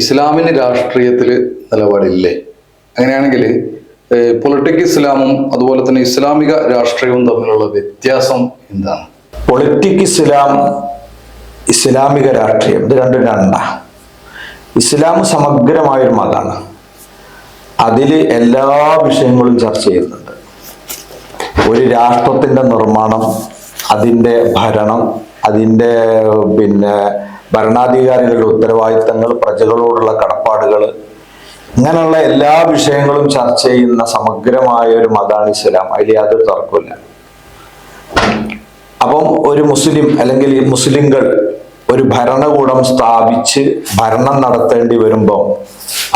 ഇസ്ലാമിന് രാഷ്ട്രീയത്തിൽ നിലപാടില്ലേ? അങ്ങനെയാണെങ്കിൽ പൊളിറ്റിക് ഇസ്ലാമും അതുപോലെ തന്നെ ഇസ്ലാമിക രാഷ്ട്രീയവും തമ്മിലുള്ള വ്യത്യാസം എന്താണ്? പൊളിറ്റിക് ഇസ്ലാം ഇസ്ലാമിക രാഷ്ട്രീയം ഇത് രണ്ടും രണ്ട. ഇസ്ലാം സമഗ്രമായൊരു മതമാണ്. അതിൽ എല്ലാ വിഷയങ്ങളും ചർച്ച ചെയ്യുന്നുണ്ട്. ഒരു രാഷ്ട്രത്തിന്റെ നിർമ്മാണം അതിന്റെ ഭരണം അതിന്റെ പിന്നെ ഭരണാധികാരികളുടെ ഉത്തരവാദിത്തങ്ങൾ പ്രജകളോടുള്ള കടപ്പാടുകൾ ഇങ്ങനെയുള്ള എല്ലാ വിഷയങ്ങളും ചർച്ച ചെയ്യുന്ന സമഗ്രമായ ഒരു മതാണ് ഇസ്ലാം. അതിൽ യാതൊരു തർക്കമില്ല അപ്പം ഒരു മുസ്ലിം അല്ലെങ്കിൽ മുസ്ലിങ്ങൾ ഒരു ഭരണകൂടം സ്ഥാപിച്ച് ഭരണം നടത്തേണ്ടി വരുമ്പോൾ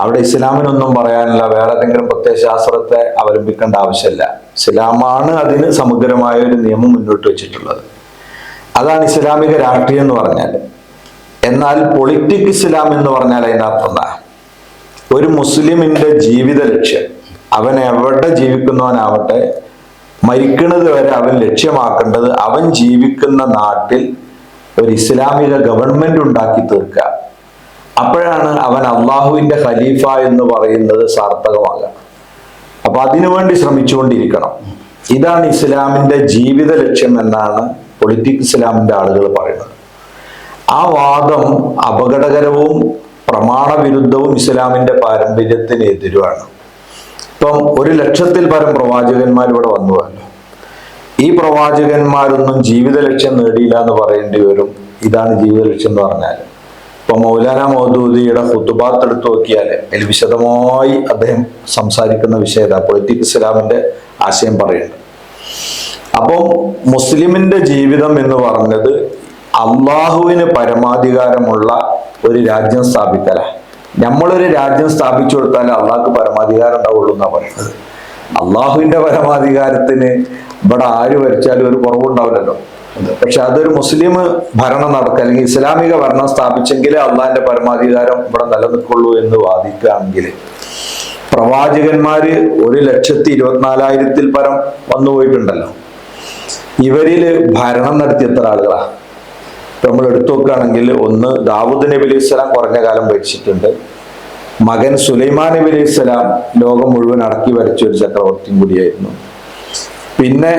അവിടെ ഇസ്ലാമിനൊന്നും പറയാനില്ല വേറെ ഏതെങ്കിലും പ്രത്യയശാസ്ത്രത്തെ അവലംബിക്കേണ്ട ആവശ്യമില്ല. ഇസ്ലാമാണ് അതിന് സമഗ്രമായ ഒരു നിയമം മുന്നോട്ട് വെച്ചിട്ടുള്ളത്. അതാണ് ഇസ്ലാമിക രാഷ്ട്രീയം എന്ന് പറഞ്ഞാൽ. എന്നാൽ പൊളിറ്റിക് ഇസ്ലാം എന്ന് പറഞ്ഞാൽ അതിനകത്ത് എന്താ? ഒരു മുസ്ലിമിന്റെ ജീവിത ലക്ഷ്യം. അവൻ എവിടെ ജീവിക്കുന്നവനാവട്ടെ മരിക്കുന്നത് വരെ അവൻ ലക്ഷ്യമാക്കേണ്ടത് അവൻ ജീവിക്കുന്ന നാട്ടിൽ ഒരു ഇസ്ലാമിക ഗവൺമെന്റ് ഉണ്ടാക്കി തീർക്കുക. അപ്പോഴാണ് അവൻ അള്ളാഹുവിന്റെ ഖലീഫ എന്ന് പറയുന്നത് സാർത്ഥകമാകുക. അപ്പൊ അതിനുവേണ്ടി ശ്രമിച്ചുകൊണ്ടിരിക്കണം. ഇതാണ് ഇസ്ലാമിന്റെ ജീവിത ലക്ഷ്യം എന്നാണ് പൊളിറ്റിക് ഇസ്ലാമിന്റെ ആളുകൾ പറയുന്നത്. ആ വാദം അപകടകരവും പ്രമാണവിരുദ്ധവും ഇസ്ലാമിന്റെ പാരമ്പര്യത്തിന് എതിരുമാണ് ഇപ്പം ഒരു ലക്ഷത്തിൽ പരം പ്രവാചകന്മാർ ഇവിടെ വന്നുവല്ലോ. ഈ പ്രവാചകന്മാരൊന്നും ജീവിത ലക്ഷ്യം നേടിയില്ല എന്ന് പറയേണ്ടി വരും. ഇതാണ് ജീവിത ലക്ഷ്യം എന്ന് പറഞ്ഞാൽ. ഇപ്പൊ മൗലാന മൗദൂദിയുടെ ഹുത്തുബാത്ത് എടുത്തു നോക്കിയാൽ അതിൽ വിശദമായി അദ്ദേഹം സംസാരിക്കുന്ന വിഷയത പൊളിറ്റിക് ഇസ്ലാമിന്റെ ആശയം പറയുന്നുണ്ട് അപ്പം മുസ്ലിമിന്റെ ജീവിതം എന്ന് പറഞ്ഞത് അള്ളാഹുവിന് പരമാധികാരമുള്ള ഒരു രാജ്യം സ്ഥാപിക്കല. നമ്മളൊരു രാജ്യം സ്ഥാപിച്ചു കൊടുത്താൽ അള്ളാഹ്ക്ക് പരമാധികാരം ഉണ്ടാവുള്ളൂ എന്നാ പറയുന്നത്. അള്ളാഹുവിന്റെ പരമാധികാരത്തിന് ഇവിടെ ആര് വരച്ചാലും ഒരു കുറവുണ്ടാവില്ലല്ലോ പക്ഷെ അതൊരു മുസ്ലിം ഭരണം നടക്ക അല്ലെങ്കിൽ ഇസ്ലാമിക ഭരണം സ്ഥാപിച്ചെങ്കിലേ അള്ളാഹിന്റെ പരമാധികാരം ഇവിടെ നിലനിൽക്കുള്ളൂ എന്ന് വാദിക്കുകയാണെങ്കിൽ പ്രവാചകന്മാര് ഒരു ലക്ഷത്തി ഇരുപത്തിനാലായിരത്തിൽ പരം വന്നു പോയിട്ടുണ്ടല്ലോ ഇവരിൽ ഭരണം നടത്തിയ എത്ര ആളുകളാ. ഇപ്പൊ നമ്മൾ എടുത്തു നോക്കുകയാണെങ്കിൽ ഒന്ന് ദാവൂദ് നബി അലൈഹി സ്വലാം കുറഞ്ഞ കാലം ഭരിച്ചിട്ടുണ്ട്. മകൻ സുലൈമാൻ നബി അലൈഹി സ്വലാം ലോകം മുഴുവൻ അടക്കി വരച്ച ഒരു ചക്രവർത്തിയും കൂടിയായിരുന്നു. പിന്നെ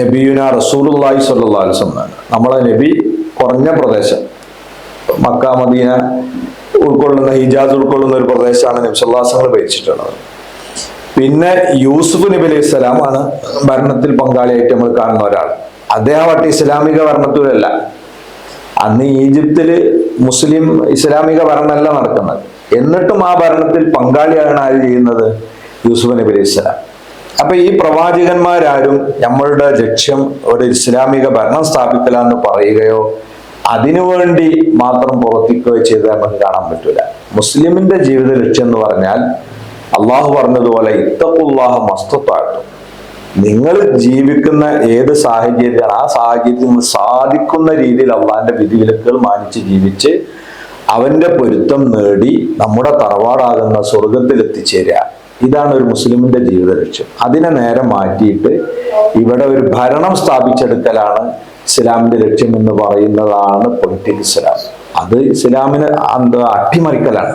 നബിയുന സ്വല്ലല്ലാഹു അലൈഹി വസല്ലം നമ്മളെ നബി കുറഞ്ഞ പ്രദേശം. മക്ക മദീന ഉൾക്കൊള്ളുന്ന ഹിജാസ് ഉൾക്കൊള്ളുന്ന ഒരു പ്രദേശമാണ് നബ്സല്ലാസങ്ങൾ ഭരിച്ചിട്ടുള്ളത്. പിന്നെ യൂസുഫ് നബി അലൈഹി സ്വലാം ആണ് ഭരണത്തിൽ പങ്കാളിയായിട്ട് നമ്മൾ കാണുന്ന ഒരാൾ. അദ്ദേഹം ഇസ്ലാമിക ഭരണത്തിലല്ല അന്ന് ഈജിപ്തിൽ മുസ്ലിം ഇസ്ലാമിക ഭരണമല്ല നടക്കുന്നത്. എന്നിട്ടും ആ ഭരണത്തിൽ പങ്കാളിയാണ് ആര് ചെയ്യുന്നത്? യൂസുഫ് നബി അലൈഹി സ്വലാം. അപ്പൊ ഈ പ്രവാചകന്മാരാരും നമ്മളുടെ ലക്ഷ്യം ഒരു ഇസ്ലാമിക ഭരണം സ്ഥാപിക്കലാന്ന് പറയുകയോ അതിനുവേണ്ടി മാത്രം പ്രവർത്തിക്കുകയോ ചെയ്ത് നമുക്ക് കാണാൻ പറ്റൂല. മുസ്ലിമിന്റെ ജീവിത ലക്ഷ്യം എന്ന് പറഞ്ഞാൽ അള്ളാഹു പറഞ്ഞതുപോലെ ഇത്തഖുല്ലാഹ മസ്തത്താട്ടും നിങ്ങൾ ജീവിക്കുന്ന ഏത് സാഹചര്യമാണ് ആ സാഹചര്യത്തിൽ സാധിക്കുന്ന രീതിയിൽ അള്ളാഹിന്റെ വിധിവിലക്കുകൾ മാനിച്ച് ജീവിച്ച് അവന്റെ പൊരുത്തം നേടി നമ്മുടെ തറവാടാകുന്ന സ്വർഗത്തിൽ എത്തിച്ചേരുക ഇതാണ് ഒരു മുസ്ലിമിന്റെ ജീവിത ലക്ഷ്യം. അതിനെ നേരെ മാറ്റിയിട്ട് ഇവിടെ ഒരു ഭരണം സ്ഥാപിച്ചെടുക്കലാണ് ഇസ്ലാമിന്റെ ലക്ഷ്യം എന്ന് പറയുന്നതാണ് പൊളിറ്റിക് ഇസ്ലാം. അത് ഇസ്ലാമിനെ എന്താ അട്ടിമറിക്കലാണ്.